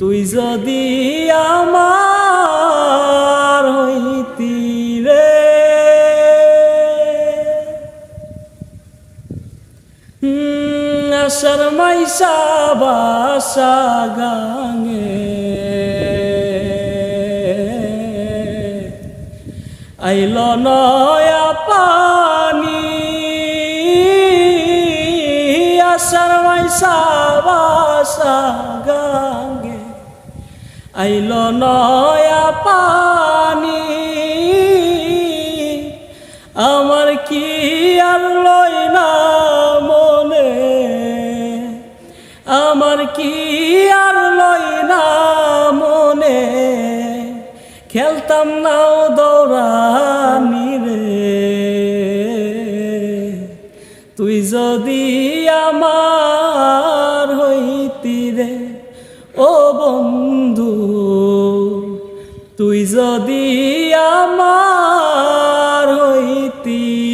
তুই যদি আমার হইতি রে। আশার মাইসা বাসা গাঙে। আইল নয়া পানি। আশার মাইসা বাসা আইল নয়া পানি। আমার কি আর লয় না মনে? আমার কি আর লয় না মনে? খেলতাম নাও দৌড়ানি রে। তুই যদি আমার হইতি রে, ও বন্ধু তুই যদি আমার হইতি